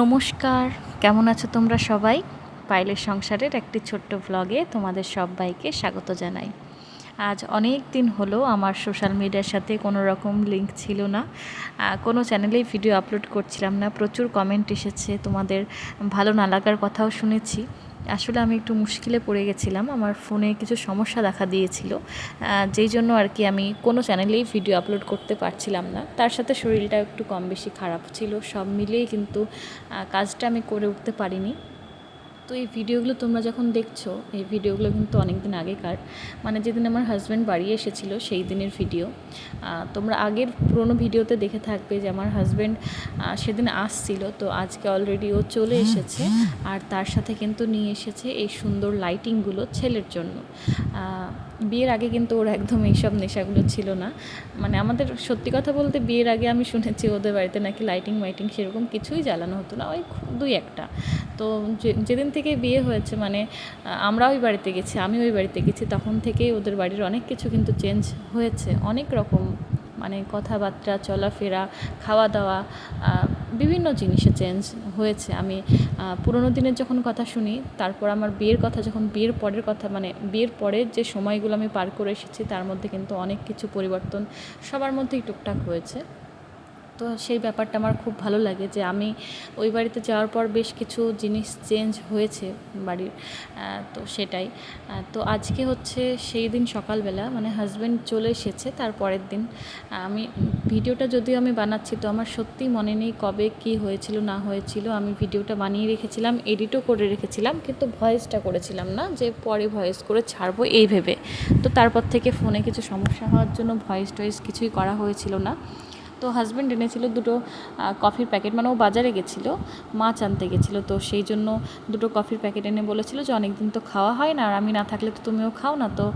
নমস্কার, কেমন আছো তোমরা সবাই? পাইলের সংসারের একটি ছোট্ট ব্লগে তোমাদের সবাইকে স্বাগত জানাই। আজ অনেক দিন হলো আমার সোশ্যাল মিডিয়ার সাথে কোনো রকম লিঙ্ক ছিল না। কোনো চ্যানেলেই ভিডিও আপলোড করছিলাম না, প্রচুর কমেন্ট এসেছে, তোমাদের ভালো না লাগার কথাও শুনেছি। আসলে আমি একটু মুশকিলে পড়ে গেছিলাম। আমার ফোনে কিছু সমস্যা দেখা দিয়েছিল। যেই জন্য আর কি আমি কোনো চ্যানেলেই ভিডিও আপলোড করতে পারছিলাম না। তার সাথে শরীরটা একটু কম বেশি খারাপ ছিল। সব মিলিয়েই কিন্তু কাজটা আমি করে উঠতে পারিনি। তো এই ভিডিওগুলো তোমরা যখন দেখছ এই ভিডিওগুলো কিন্তু অনেক দিন আগেকার মানে যেদিন আমার হাজব্যান্ড বাড়ি এসেছিল সেই দিনের ভিডিও তোমরা আগের পুরোনো ভিডিওতে দেখে থাকবে যে আমার হাজব্যান্ড সেদিন আসছিল তো আজকে অলরেডি ও চলে এসেছে আর তার সাথে কিন্তু নিয়ে এসেছে এই সুন্দর লাইটিংগুলো ছেলের জন্য। বিয়ের আগে কিন্তু ওর একদম এইসব নেশাগুলো ছিল না। মানে আমাদের সত্যি কথা বলতে বিয়ের আগে আমি শুনেছি ওদের বাড়িতে নাকি লাইটিং মাইটিং সেরকম কিছুই জ্বালানো হতো না, ওই দুই একটা। তো যেদিন থেকে বিয়ে হয়েছে মানে আমরা ওই বাড়িতে গেছি, আমি ওই বাড়িতে গেছি, তখন থেকেই ওদের বাড়ির অনেক কিছু কিন্তু চেঞ্জ হয়েছে। অনেক রকম মানে কথাবার্তা, চলাফেরা খাওয়া দাওয়া বিভিন্ন জিনিসে চেঞ্জ হয়েছে। আমি পুরোনো দিনের যখন কথা শুনি, তারপর আমার বিয়ের কথা যখন, বিয়ের পরের কথা মানে বিয়ের পরের যে সময়গুলো আমি পার করে এসেছি, তার মধ্যে কিন্তু অনেক কিছু পরিবর্তন সবার মধ্যেই টুকটাক হয়েছে। তো সেই ব্যাপারটা আমার খুব ভালো লাগে যে আমি ওই বাড়িতে যাওয়ার পর বেশ কিছু জিনিস চেঞ্জ হয়েছে বাড়ির তো সেটাই। তো আজকে হচ্ছে সেই দিন সকালবেলা মানে হাজব্যান্ড চলে এসেছে, তার পরের দিন। আমি ভিডিওটা যদিও আমি বানাচ্ছি, তো আমার সত্যি মনে নেই কবে কি হয়েছিল, না হয়েছিল। আমি ভিডিওটা বানিয়ে রেখেছিলাম এডিটও করে রেখেছিলাম, কিন্তু ভয়েসটা করেছিলাম না যে পরে ভয়েস করে ছাড়বো এই ভেবে। তো তারপর থেকে ফোনে কিছু সমস্যা হওয়ার জন্য ভয়েস টয়েস কিছুই করা হয়েছিল না। তো হাজব্যান্ড এনেছিল দুটো কফির প্যাকেট মানে ও বাজারে গেছিল, মাছ আনতে গেছিল, তো সেই জন্য দুটো কফির প্যাকেট এনে বলেছিল যে অনেক দিন তো খাওয়া হয় না, আর আমি না থাকলে তো তুমিও খাও না, তো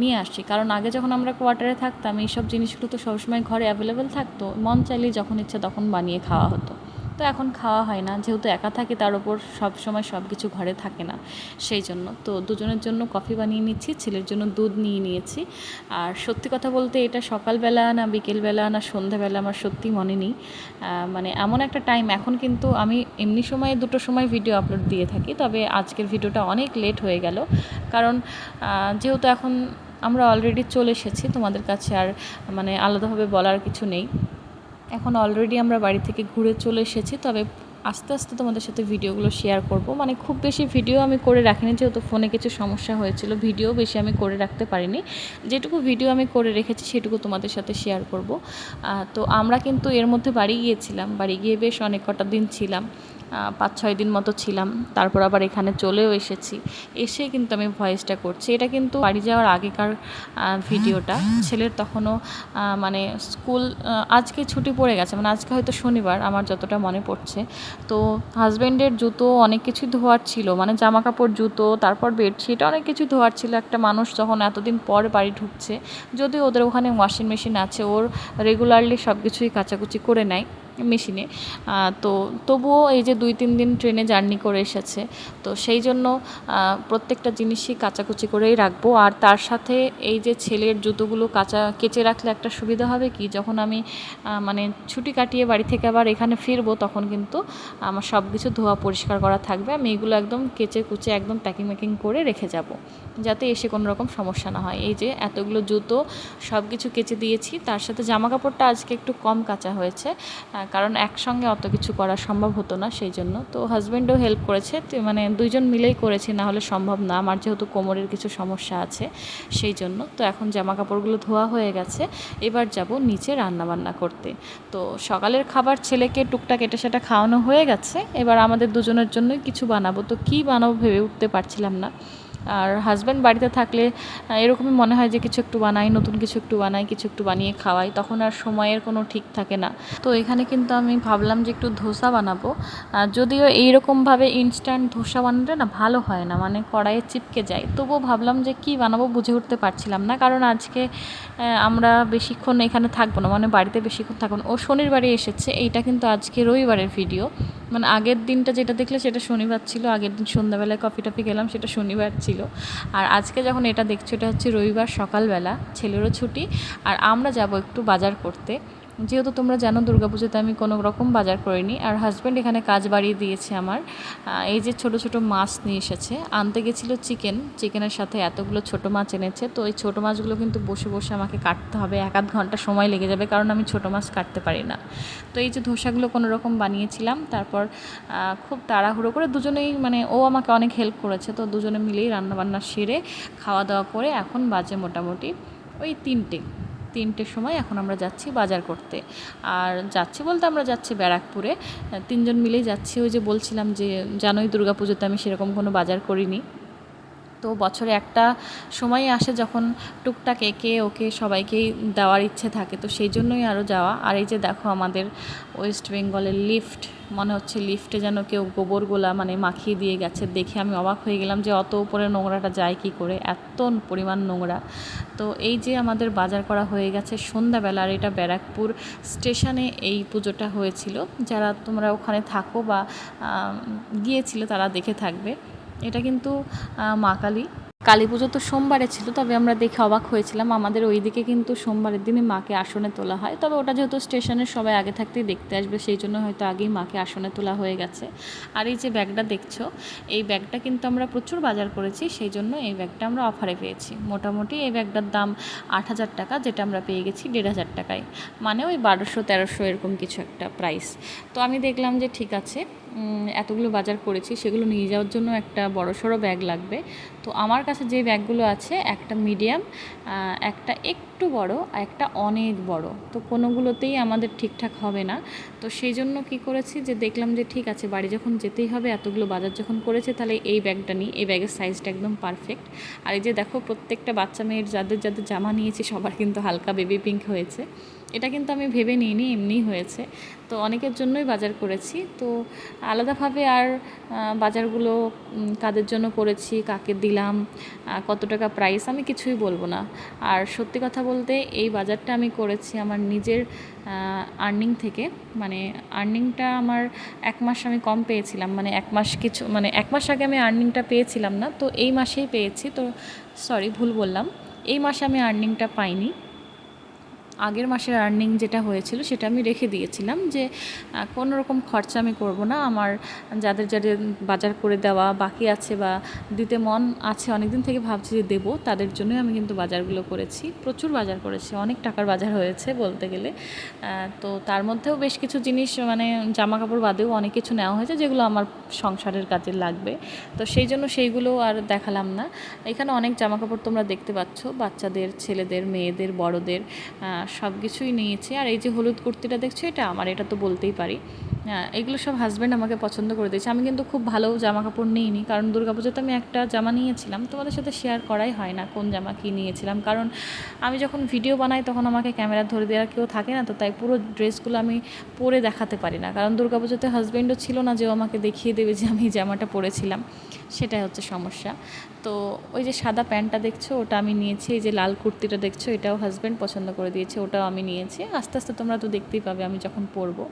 নিয়ে আসছি। কারণ আগে যখন আমরা কোয়ার্টারে থাকতাম, এইসব জিনিসগুলো তো সবসময় ঘরে অ্যাভেলেবেল থাকতো, মন চাইলে যখন ইচ্ছা তখন বানিয়ে খাওয়া হতো। তো এখন খাওয়া হয় না। যেহেতু একা থাকে, তার উপর সব সময় সব কিছু ঘরে থাকে না, সেই জন্য। তো দুজনের জন্য কফি বানিয়ে নিচ্ছি, ছেলের জন্য দুধ নিয়ে নিয়েছি। আর সত্যি কথা বলতে এটা সকালবেলা না বিকেলবেলা না সন্ধ্যাবেলা আমার সত্যি মনে নেই। মানে এমন একটা টাইম এখন কিন্তু আমি এমনি সময়ে দুটো সময় ভিডিও আপলোড দিয়ে থাকি, তবে আজকের ভিডিওটা অনেক লেট হয়ে গেল। কারণ যেহেতু এখন আমরা অলরেডি চলে এসেছি, তোমাদের কাছে আর মানে আলাদাভাবে বলার কিছু নেই। এখন অলরেডি আমরা বাড়ি থেকে ঘুরে চলে এসেছি, তবে আস্তে আস্তে তোমাদের সাথে ভিডিওগুলো শেয়ার করব। মানে খুব বেশি ভিডিও আমি করে রাখিনি, যেহেতু ফোনে কিছু সমস্যা হয়েছিল ভিডিও বেশি আমি করে রাখতে পারিনি। যেটুকু ভিডিও আমি করে রেখেছি, সেটুকু তোমাদের সাথে শেয়ার করব। তো আমরা কিন্তু এর মধ্যে বাড়ি গিয়েছিলাম, বাড়ি গিয়ে বেশ অনেক কটা দিন ছিলাম। পাঁচ ছয় দিন মতো ছিলাম। তারপর আবার এখানে চলেও এসেছি। এসে কিন্তু আমি ভয়েসটা করছি। এটা কিন্তু বাড়ি যাওয়ার আগেকার ভিডিওটা। ছেলের তখনও মানে স্কুল আজকে ছুটি পড়ে গেছে। মানে আজকে হয়তো শনিবার, আমার যতটা মনে পড়ছে। তো হাজব্যান্ডের জুতো অনেক কিছুই ধোয়ার ছিল। মানে জামা কাপড় জুতো, তারপর বেডশিট, অনেক কিছু ধোয়ার ছিল। একটা মানুষ যখন এতদিন পর বাড়ি ঢুকছে, যদিও ওদের ওখানে ওয়াশিং মেশিন আছে, ওর রেগুলারলি সব কিছুই কাচাকুচি করে নেয়। মেশিনে। তো তবুও এই যে দুই, তিন দিন ট্রেনে জার্নি করে এসেছে। তো সেই জন্য প্রত্যেকটা জিনিসই কাচাকুচি করেই রাখব। আর তার সাথে এই যে ছেলের জুতোগুলো কাঁচা, কেচে রাখলে একটা সুবিধা হবে কি? যখন আমি মানে ছুটি কাটিয়ে বাড়ি থেকে আবার এখানে ফিরবো, তখন কিন্তু আমার সব কিছু ধোয়া পরিষ্কার করা থাকবে। আমি এগুলো একদম কেচে কুচে, একদম প্যাকিং ম্যাকিং করে রেখে যাব। যাতে এসে কোনো রকম সমস্যা না হয়। এই যে এতগুলো জুতো সব কিছু কেচে দিয়েছি। তার সাথে জামা কাপড়টা আজকে একটু কম কাঁচা হয়েছে কারণ একসঙ্গে অত কিছু করা সম্ভব হতো না সেই জন্য তো হাজব্যান্ডও হেল্প করেছে মানে দুইজন মিলেই করেছি, না হলে সম্ভব না। আমার যেহেতু কোমরের কিছু সমস্যা আছে সেই জন্য তো এখন জামা কাপড়গুলো ধোয়া হয়ে গেছে। এবার যাব নিচে রান্না বান্না করতে। তো সকালের খাবার ছেলেকে টুকটাক এটা সেটা খাওয়ানো হয়ে গেছে। এবার আমাদের দুজনের জন্যই কিছু বানাবো। তো কী বানাবো ভেবে উঠতে পারছিলাম না। আর হাজব্যান্ড বাড়িতে থাকলে এরকমই মনে হয় যে কিছু একটু বানাই, নতুন কিছু একটু বানাই, কিছু একটু বানিয়ে খাওয়াই, তখন আর সময়ের কোনো ঠিক থাকে না। তো এখানে কিন্তু আমি ভাবলাম যে একটু ধোসা বানাবো। যদিও এইরকমভাবে ইনস্ট্যান্ট ধোসা বানালে না ভালো হয় না মানে কড়াইয়ে চিপকে যায়। তবুও ভাবলাম যে কি বানাবো বুঝে উঠতে পারছিলাম না, কারণ আজকে আমরা বেশিক্ষণ এখানে থাকব না মানে বাড়িতে বেশিক্ষণ থাকব না। ও শনিবারে এসেছে, এইটা কিন্তু আজকে রবিবারের ভিডিও মানে আগের দিনটা যেটা দেখলে সেটা শনিবার ছিল, আগের দিন সন্ধ্যাবেলায় কফি টফি খেলাম সেটা শনিবার ছিল। আর আজকে যখন এটা দেখছ, এটা হচ্ছে রবিবার সকালবেলা, ছেলেরও ছুটি। আর আমরা যাব একটু বাজার করতে। যেহেতু তোমরা জানো দুর্গাপুজোতে আমি কোনো রকম বাজার করিনি, আর হাজব্যান্ড এখানে কাজ বাড়িয়ে দিয়েছে আমার। এই যে ছোট ছোট মাছ নিয়ে এসেছে। আনতে গেছিল চিকেন চিকেনের সাথে এতগুলো ছোট মাছ এনেছে। তো এই ছোট মাছগুলো কিন্তু বসে বসে আমাকে কাটতে হবে। এক আধ ঘণ্টা সময় লেগে যাবে, কারণ আমি ছোট মাছ কাটতে পারি না। তো এই যে ধোসাগুলো কোনো রকম বানিয়েছিলাম। তারপর খুব তাড়াহুড়ো করে দুজনেই মানে ও আমাকে অনেক হেল্প করেছে। তো দুজনে মিলেই রান্নাবান্না সেরে, খাওয়া দাওয়া করে এখন বাজে মোটামুটি ওই তিনটে। তিনটের সময় এখন আমরা যাচ্ছি বাজার করতে। আর যাচ্ছি বলতে আমরা যাচ্ছি ব্যারাকপুরে। তিনজন মিলেই যাচ্ছি। ওই যে বলছিলাম যে, জানোই দুর্গাপুজোতে আমি সেরকম কোনো বাজার করিনি। তো বছরে একটা সময় আসে যখন টুকটাক একে ওকে সবাইকেই দেওয়ার ইচ্ছে থাকে, তো সেই জন্যই আরও যাওয়া। আর এই যে দেখো আমাদের ওয়েস্ট বেঙ্গলের লিফট মনে হচ্ছে লিফটে যেন কেউ গোবর গোলা মানে মাখিয়ে দিয়ে গেছে দেখে আমি অবাক হয়ে গেলাম যে অত উপরে নোংরাটা যায় কি করে, এত পরিমাণ নোংরা। তো এই যে আমাদের বাজার করা হয়ে গেছে সন্ধ্যাবেলা, আর এটা ব্যারাকপুর স্টেশনে এই পুজোটা হয়েছিল। যারা তোমরা ওখানে থাকো বা গিয়েছিলে তারা দেখে থাকবে। এটা কিন্তু মা কালী। কালী পুজো তো সোমবারে ছিল, তবে আমরা দেখে অবাক হয়েছিলাম। আমাদের ওইদিকে কিন্তু সোমবারের দিনে মাকে আসনে তোলা হয়। তবে ওটা যেহেতু স্টেশনে সবাই আগে থাকতেই দেখতে আসবে, সেই জন্য হয়তো আগেই মাকে আসনে তোলা হয়ে গেছে। আর এই যে ব্যাগটা দেখছ, এই ব্যাগটা কিন্তু আমরা প্রচুর বাজার করেছি, সেই জন্য এই ব্যাগটা আমরা অফারে পেয়েছি। মোটামুটি এই ব্যাগটার দাম আট হাজার টাকা, যেটা আমরা পেয়ে গেছি দেড় হাজার টাকায়। মানে ওই বারোশো, তেরোশো এরকম কিছু একটা প্রাইস তো আমি দেখলাম যে ঠিক আছে এতগুলো বাজার করেছি, সেগুলো নিয়ে যাওয়ার জন্য একটা বড় সড়ো ব্যাগ লাগবে। তো আমার কাছে যে ব্যাগগুলো আছে, একটা মিডিয়াম একটা একটু বড় আর একটা অনেক বড়। তো কোনোগুলোতেই আমাদের ঠিকঠাক হবে না। তো সেই জন্য কি করেছি যে দেখলাম যে ঠিক আছে, বাড়ি যখন যেতেই হবে, এতগুলো বাজার যখন করেছে, তাহলে এই ব্যাগটা নিই। এই ব্যাগের সাইজটা একদম পারফেক্ট আর এই যে দেখো, প্রত্যেকটা বাচ্চা মেয়ের যাদের যাদের জামা নিয়েছি, সবার কিন্তু হালকা বেবি পিঙ্ক হয়েছে। এটা কিন্তু আমি ভেবে নিইনি, এমনিই হয়েছে। তো অনেকের জন্যই বাজার করেছি। তো আলাদাভাবে আর বাজারগুলো কাদের জন্য করেছি, কাকে দিলাম কত টাকা প্রাইস আমি কিছুই বলব না। আর সত্যি কথা বলতে এই বাজারটা আমি করেছি আমার নিজের আর্নিং থেকে। মানে আর্নিংটা আমার এক মাস আমি কম পেয়েছিলাম। মানে এক মাস কিছু মানে এক মাস আগে আমি আর্নিংটা পেয়েছিলাম না। তো এই মাসেই পেয়েছি। তো সরি ভুল বললাম। এই মাসে আমি আর্নিংটা পাইনি। আগের মাসের আর্নিং যেটা হয়েছিল সেটা আমি রেখে দিয়েছিলাম যে কোনো রকম খরচা আমি করব না। আমার যাদের যাদের বাজার করে দেওয়া বাকি আছে বা দিতে মন আছে অনেক দিন থেকে ভাবছি যে দেবো, তাদের জন্যই আমি কিন্তু বাজারগুলো করেছি। প্রচুর বাজার করেছি, অনেক টাকার বাজার হয়েছে বলতে গেলে। তো তার মধ্যেও বেশ কিছু জিনিস মানে জামা কাপড় বাদেও অনেক কিছু নেওয়া হয়েছে যেগুলো আমার সংসারের কাজে লাগবে। তো সেই জন্য সেইগুলো আর দেখালাম না। এখানে অনেক জামা কাপড় তোমরা দেখতে পাচ্ছ, বাচ্চাদের, ছেলেদের, মেয়েদের, বড়দের। সব কিছুই নিয়েছি। আর এই যে হলুদ কুর্তিটা দেখছ, এটা আমার, এটা তো বলতেই পারি। এগুলো সব হাজব্যান্ড আমাকে পছন্দ করে দিয়েছে। আমি কিন্তু খুব ভালো জামা কাপড় নিইনি, কারণ দুর্গাপুজোতে আমি একটা জামা নিয়েছিলাম। তোমাদের সাথে শেয়ার করাই হয় না কোন জামা কী নিয়েছিলাম। কারণ আমি যখন ভিডিও বানাই, তখন আমাকে ক্যামেরা ধরে দেওয়ার কেউ থাকে না, তো তাই পুরো ড্রেসগুলো আমি পরে দেখাতে পারি না। কারণ দুর্গাপুজোতে হাজব্যান্ডও ছিল না যে আমাকে দেখিয়ে দেবে যে আমি জামাটা পরেছিলাম। সেটাই হচ্ছে সমস্যা। তো ওই যে সাদা প্যান্টটা দেখছ, ওটা আমি নিয়েছি, এই যে লাল কুর্তিটা দেখছ, এটাও হাজব্যান্ড পছন্দ করে দিয়েছে, ওটাও আমি নিয়েছি। আস্তে আস্তে তোমরা তো দেখতেই পাবে আমি যখন পরবো।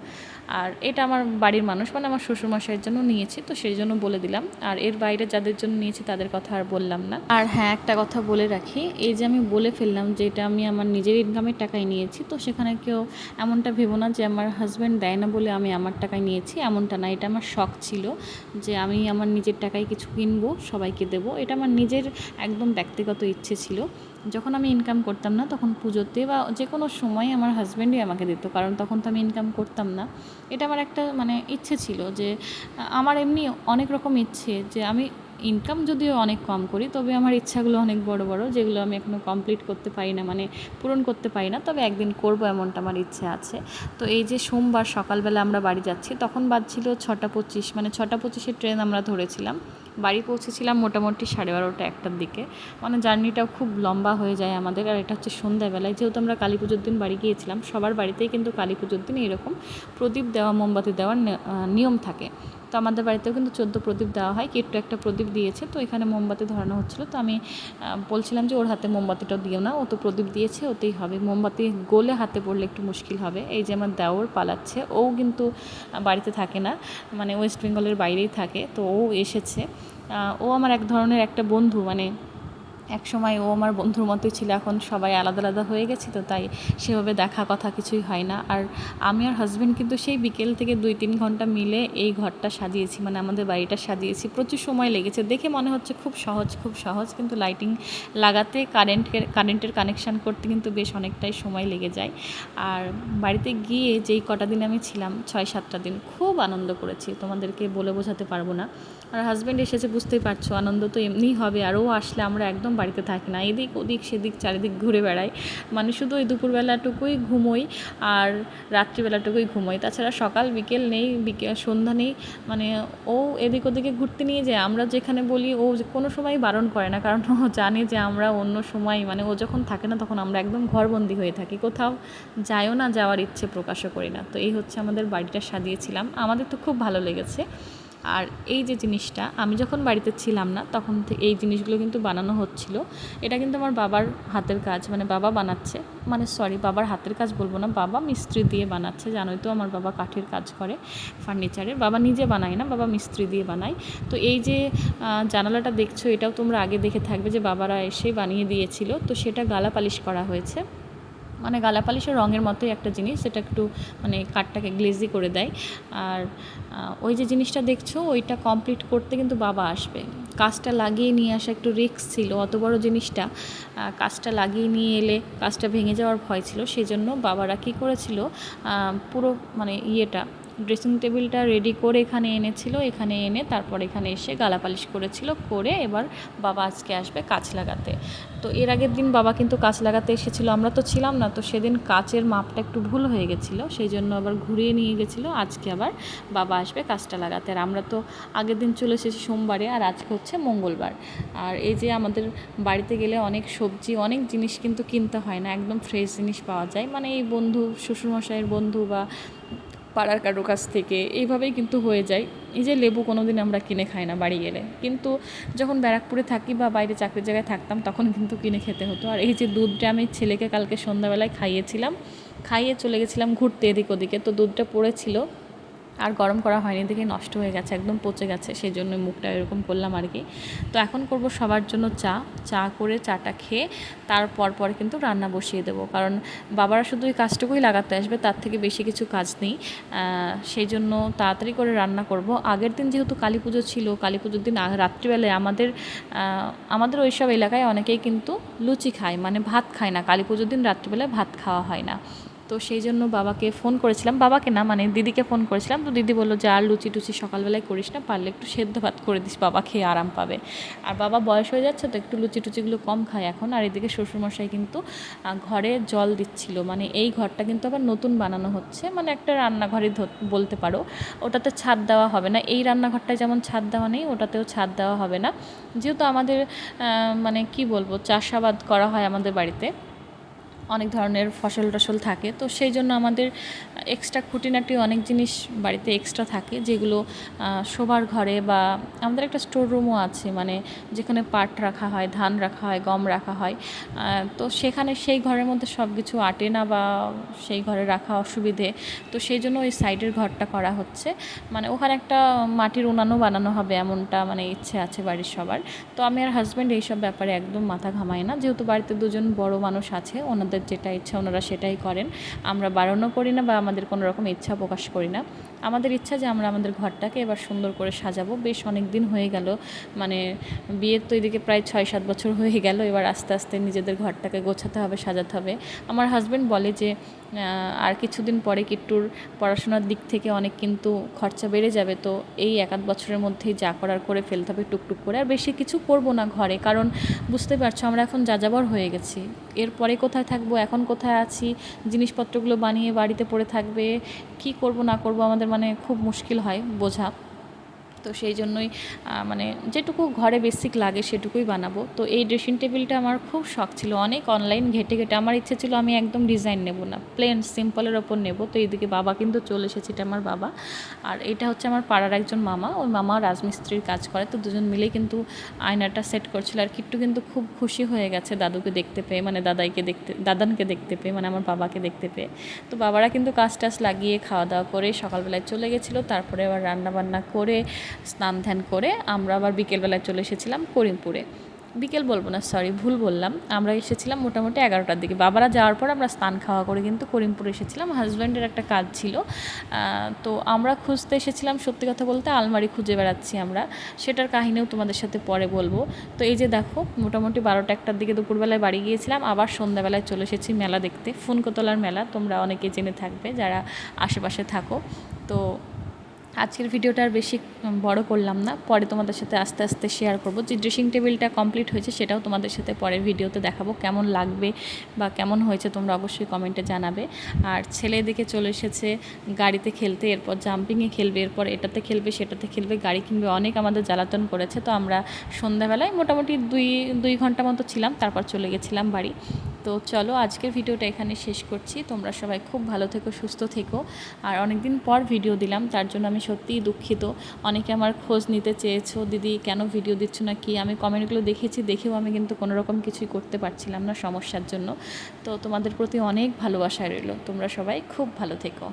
আর এটা আমার বাড়ির মানুষ মানে আমার শ্বশুরমশাইয়ের জন্য নিয়েছি, তো সেই জন্য বলে দিলাম। আর এর বাইরে যাদের জন্য নিয়েছি তাদের কথা আর বললাম না। আর হ্যাঁ একটা কথা বলে রাখি, এই যে আমি বলে ফেললাম যে এটা আমি আমার নিজের ইনকামের টাকায় নিয়েছি, তো সেখানে কেউ এমনটা ভেবো না যে আমার হাজব্যান্ড দেয় না বলে আমি আমার টাকায় নিয়েছি, এমনটা না। এটা আমার শখ ছিল যে আমি আমার নিজের টাকায় কিছু কিনবো, সবাইকে দেবো। এটা আমার নিজের একদম ব্যক্তিগত ইচ্ছে ছিল। যখন আমি ইনকাম করতাম না, তখন পুজোতে বা যে কোনো সময় আমার হাজব্যান্ডই আমাকে দিত, কারণ তখন তো আমি ইনকাম করতাম না। এটা আমার একটা মানে ইচ্ছে ছিল যে, আমার এমনি অনেক রকম ইচ্ছে যে, আমি ইনকাম যদিও অনেক কম করি, তবে আমার ইচ্ছাগুলো অনেক বড় বড়, যেগুলো আমি এখনও কমপ্লিট করতে পারি না মানে পূরণ করতে পারি না, তবে একদিন করব এমনটা আমার ইচ্ছে আছে। তো এই যে সোমবার সকালবেলা আমরা বাড়ি যাচ্ছি, তখন বাজছিল ছটা পঁচিশ মানে ছটা পঁচিশের ট্রেন আমরা ধরেছিলাম। বাড়ি পৌঁছেছিলাম মোটামুটি সাড়ে বারোটা একটার দিকে। মানে জার্নিটাও খুব লম্বা হয়ে যায় আমাদের, আর এটা হচ্ছে সন্ধ্যাবেলায়। যেহেতু আমরা কালী পুজোর দিন বাড়ি গিয়েছিলাম, সবার বাড়িতেই কিন্তু কালী পুজোর দিন এরকম প্রদীপ দেওয়া, মোমবাতি দেওয়ার নিয়ম থাকে। তো আমাদের বাড়িতেও কিন্তু চোদ্দ প্রদীপ দেওয়া হয়। কিট্টু একটা প্রদীপ দিয়েছে, তো এখানে মোমবাতি ধরানো হচ্ছিল। তো আমি বলছিলাম যে ওর হাতে মোমবাতিটাও দিও না, ও তো প্রদীপ দিয়েছে, ওতেই হবে। মোমবাতি গোলে হাতে পড়লে একটু মুশকিল হবে। এই যে আমার দেওর পালাচ্ছে, ও কিন্তু বাড়িতে থাকে না মানে ওয়েস্ট বেঙ্গলের বাইরেই থাকে, তো ও এসেছে। ও আমার এক ধরনের একটা বন্ধু মানে এক সময় ও আমার বন্ধুর মতোই ছিল, এখন সবাই আলাদা আলাদা হয়ে গেছে তো তাই সেভাবে দেখা কথা কিছুই হয় না। আর আমি আর হাজব্যান্ড কিন্তু সেই বিকেল থেকে দুই তিন ঘণ্টা মিলে এই ঘরটা সাজিয়েছি মানে আমাদের বাড়িটা সাজিয়েছি। প্রচুর সময় লেগেছে, দেখে মনে হচ্ছে খুব সহজ খুব সহজ, কিন্তু লাইটিং লাগাতে কারেন্টের কারেন্টের কানেকশান করতে কিন্তু বেশ অনেকটাই সময় লেগে যায়। আর বাড়িতে গিয়ে যেই কটা দিন আমি ছিলাম, ছয় সাতটা দিন, খুব আনন্দ করেছি, তোমাদেরকে বলে বোঝাতে পারব না। আর হাজব্যান্ড এসেছে, বুঝতেই পারছ, আনন্দ তো এমনিই হবে, আর ও আসলে আমরা একদম বাড়িতে থাকি না, এদিক ওদিক, সেদিক, চারিদিক ঘুরে বেড়াই। মানে শুধু ওই দুপুরবেলাটুকুই ঘুমোই, আর রাত্রিবেলাটুকুই ঘুমোই। তাছাড়া সকাল, বিকেল নেই বিকেল সন্ধ্যা নেই মানে ও এদিক ওদিকে ঘুরতে নিয়ে যায়। আমরা যেখানে বলি, ও কোনো সময় বারণ করে না, কারণ ও জানে যে আমরা অন্য সময় মানে ও যখন থাকে না, তখন আমরা একদম ঘরবন্দি হয়ে থাকি। কোথাও যায়ও না, যাওয়ার ইচ্ছে প্রকাশও করি না। তো এই হচ্ছে আমাদের বাড়িটা সাজিয়েছিলাম। আমাদের তো খুব ভালো লেগেছে। আর এই যে জিনিসটা, আমি যখন বাড়িতে ছিলাম না, তখন এই জিনিসগুলো কিন্তু বানানো হচ্ছিল। এটা কিন্তু আমার বাবার হাতের কাজ মানে বাবা বানাচ্ছে। মানে সরি বাবার হাতের কাজ বলব না, বাবা মিস্ত্রি দিয়ে বানাচ্ছে। জানোই তো আমার বাবা কাঠের কাজ করে ফার্নিচারের বাবা নিজে বানায় না, বাবা মিস্ত্রি দিয়ে বানায়। তো এই যে জানালাটা দেখছ, এটাও তোমরা আগে দেখে থাকবে যে বাবারা এসে বানিয়ে দিয়েছিল। তো সেটা গালা পালিশ করা হয়েছে। মানে গালা পালিশের রঙের মতোই একটা জিনিস, সেটা একটু মানে কাঠটাকে গ্লেজি করে দেয়। আর ওই যে জিনিসটা দেখছ, ওইটা কমপ্লিট করতে কিন্তু বাবা আসবে। কাজটা লাগিয়ে নিয়ে আসা একটু রিস্ক ছিল, অত বড় জিনিসটা। কাজটা লাগিয়ে নিয়ে এলে কাজটা ভেঙে যাওয়ার ভয় ছিল, সেজন্য বাবারা কী করেছিল পুরো মানে ইয়েটা ড্রেসিং টেবিলটা রেডি করে এখানে এনেছিল, এখানে এনে তারপর এখানে এসে গালা পালিশ করেছিল, করে এবার বাবা আজকে আসবে কাজ লাগাতে। তো এর আগের দিন বাবা কিন্তু কাজ লাগাতে এসেছিল, আমরা তো ছিলাম না, তো সেদিন কাচের মাপটা একটু ভুল হয়ে গেছিল, সেই জন্য আবার ঘুরিয়ে নিয়ে গেছিল, আজকে আবার বাবা আসবে কাজটা লাগাতে। আর আমরা তো আগের দিন চলে এসেছি সোমবারে, আর আজকে হচ্ছে মঙ্গলবার। আর এই যে আমাদের বাড়িতে গেলে অনেক সবজি, অনেক জিনিস কিন্তু কিনতে হয় না, একদম ফ্রেশ জিনিস পাওয়া যায়। মানে এই বন্ধু, শ্বশুরমশাইয়ের বন্ধু বা পাড়ার কারও কাছ থেকে, এইভাবেই কিন্তু হয়ে যায়। এই যে লেবু কোনো দিন আমরা কিনে খাই না বাড়ি গেলে। কিন্তু যখন ব্যারাকপুরে থাকি বা বাইরে চাকরির জায়গায় থাকতাম, তখন কিন্তু কিনে খেতে হতো। আর এই যে দুধটা আমি ছেলেকে কালকে সন্ধ্যাবেলায় খাইয়েছিলাম, খাইয়ে চলে গেছিলাম ঘুরতে এদিক ওদিকে। তো দুধটা পড়েছিল আর গরম করা হয়নি, দেখে নষ্ট হয়ে গেছে, একদম পচে গেছে সেই জন্য মুখটা এরকম করলাম আর কি। তো এখন করব সবার জন্য চা চা করে চাটা খেয়ে তারপর পর কিন্তু রান্না বসিয়ে দেবো, কারণ বাবারা শুধু ওই কাজটুকুই লাগাতে আসবে, তার থেকে বেশি কিছু কাজ নেই। সেই জন্য তাড়াতাড়ি করে রান্না করব। আগের দিন যেহেতু কালী পুজো ছিল, কালী পুজোর দিন রাত্রিবেলায় আমাদের আমাদের ওইসব এলাকায় অনেকেই কিন্তু লুচি খায় মানে ভাত খায় না, কালী পুজোর দিন রাত্রিবেলায় ভাত খাওয়া হয় না। তো সেই জন্য বাবাকে ফোন করেছিলাম। বাবাকে না মানে দিদিকে ফোন করেছিলাম। তো দিদি বলল, যে আর লুচি টুচি সকালবেলায় করিস না, পারলে একটু সেদ্ধ ভাত করে দিস, বাবা খেয়ে আরাম পাবে। আর বাবা বয়স হয়ে যাচ্ছে তো একটু লুচি টুচিগুলো কম খায় এখন। আর এদিকে শ্বশুরমশাই কিন্তু ঘরে জল দিচ্ছিল। মানে এই ঘরটা কিন্তু আবার নতুন বানানো হচ্ছে। মানে একটা রান্নাঘরই ধর- বলতে পারো। ওটাতে ছাদ দেওয়া হবে না। এই রান্নাঘরটায় যেমন ছাদ দেওয়া নেই, ওটাতেও ছাদ দেওয়া হবে না। যেহেতু আমাদের মানে কি বলব, চাষাবাদ করা হয় আমাদের বাড়িতে। অনেক ধরনের ফসল টসল থাকে। তো সেই জন্য আমাদের এক্সট্রা খুঁটিনাটি অনেক জিনিস বাড়িতে এক্সট্রা থাকে, যেগুলো শোবার ঘরে বা আমাদের একটা স্টোর রুমও আছে মানে যেখানে পাট রাখা হয়, ধান রাখা হয়, গম রাখা হয়। তো সেখানে সেই ঘরের মধ্যে সব কিছু আটে না বা সেই ঘরে রাখা অসুবিধে। তো সেই জন্য ওই সাইডের ঘরটা করা হচ্ছে। মানে ওখানে একটা মাটির উনানও বানানো হবে এমনটা মানে ইচ্ছে আছে বাড়ির সবার। তো আমি আর হাজব্যান্ড এইসব ব্যাপারে একদম মাথা ঘামাই না, যেহেতু বাড়িতে দুজন বড় মানুষ আছে, ওনাদের যেটা ইচ্ছা ওনারা সেটাই করেন। আমরা বারণও করি না বা আমাদের কোনো রকম ইচ্ছা প্রকাশ করি না। আমাদের ইচ্ছা যে আমরা আমাদের ঘরটাকে এবার সুন্দর করে সাজাবো। বেশ অনেক দিন হয়ে গেল মানে বিয়ের তো এদিকে প্রায় ছয় সাত বছর হয়ে গেল, এবার আস্তে আস্তে নিজেদের ঘরটাকে গোছাতে হবে, সাজাতে হবে। আমার হাজব্যান্ড বলে যে আর কিছুদিন পরে কিট্টুর পড়াশোনার দিক থেকে অনেক কিন্তু খরচা বেড়ে যাবে, তো এই এক আধ বছরের মধ্যেই যা করার করে ফেলতে হবে টুকটুক করে। আর বেশি কিছু করব না ঘরে, কারণ বুঝতে পারছ আমরা এখন যাযাবর হয়ে গেছি। এরপরে কোথায় থাকব, এখন কোথায় আছি? জিনিসপত্রগুলো বানিয়ে বাড়িতে পড়ে থাকবে, কি করব না করব আমাদের মানে খুব মুশকিল হয় বোঝা। তো সেই জন্যই মানে যেটুকু ঘরে বেসিক লাগে সেটুকুই বানাবো। তো এই ড্রেসিং টেবিলটা আমার খুব শখ ছিল। অনেক অনলাইন ঘেটে ঘেটে আমার ইচ্ছে ছিল আমি একদম ডিজাইন নেব না। প্লেন সিম্পলের ওপর নেব। তো এইদিকে বাবা কিন্তু চলে এসেছে, এটা আমার বাবা। আর এটা হচ্ছে আমার পাড়ার একজন মামা। ওই মামা রাজমিস্ত্রির কাজ করে। তো দুজন মিলে কিন্তু আয়নাটা সেট করছিল। আর কিট্টু কিন্তু খুব খুশি হয়ে গেছে দাদুকে দেখতে পেয়ে মানে দাদাইকে দেখতে, দাদানকে দেখতে পেয়ে মানে আমার বাবাকে দেখতে পেয়ে। তো বাবারা কিন্তু কাজ টাজ লাগিয়ে খাওয়া দাওয়া করে সকালবেলায় চলে গেছিল। তারপরে আবার রান্না বান্না করে স্নান ধ্যান করে আমরা আবার বিকেলবেলায় চলে এসেছিলাম করিমপুরে। বিকেল বলব না সরি ভুল বললাম। আমরা এসেছিলাম মোটামুটি এগারোটার দিকে। বাবারা যাওয়ার পর আমরা স্নান খাওয়া করে কিন্তু করিমপুর এসেছিলাম। হাজব্যান্ডের একটা কাজ ছিল। তো আমরা খুঁজতে এসেছিলাম সত্যি কথা বলতে আলমারি খুঁজে বেড়াচ্ছি আমরা। সেটার কাহিনীও তোমাদের সাথে পরে বলব। তো এই যে দেখো, মোটামুটি বারোটা একটার দিকে দুপুরবেলায় বাড়ি গিয়েছিলাম। আবার সন্ধ্যাবেলায় চলে এসেছি মেলা দেখতে। ফুনকোতলার মেলা, তোমরা অনেকে জেনে থাকবে যারা আশেপাশে থাকো। তো আজকের ভিডিওটা আর বেশি বড় করলাম না। পরে তোমাদের সাথে আস্তে আস্তে শেয়ার করব। যে ড্রেসিং টেবিলটা কমপ্লিট হয়েছে সেটাও তোমাদের সাথে পরের ভিডিওতে দেখাবো, কেমন লাগবে বা কেমন হয়েছে তোমরা অবশ্যই কমেন্টে জানাবে। আর ছেলে দিকে চলে এসেছে গাড়িতে খেলতে, এরপর জাম্পিংয়ে খেলবে, এরপর এটাতে খেলবে, সেটাতে খেলবে, গাড়ি কিনবে, অনেক আমাদের জ্বালাতন করেছে। তো আমরা সন্ধ্যাবেলায় মোটামুটি দুই দুই ঘণ্টা মতো ছিলাম, তারপর চলে গেছিলাম বাড়ি। তো চলো আজকের ভিডিওটা এখানে শেষ করছি। তোমরা সবাই খুব ভালো থেকো, সুস্থ থেকো। আর অনেক দিন পর ভিডিও দিলাম, তার জন্য আমি সত্যিই দুঃখিত। অনেকে আমার খোঁজ নিতে চেয়েছো, দিদি, কেন ভিডিও দিচ্ছ না কি? আমি কমেন্টগুলো দেখেছি, দেখেও আমি কিন্তু কোনো রকম কিছুই করতে পারছিলাম না সমস্যার জন্য। তো তোমাদের প্রতি অনেক ভালোবাসা রইল। তোমরা সবাই খুব ভালো থেকো।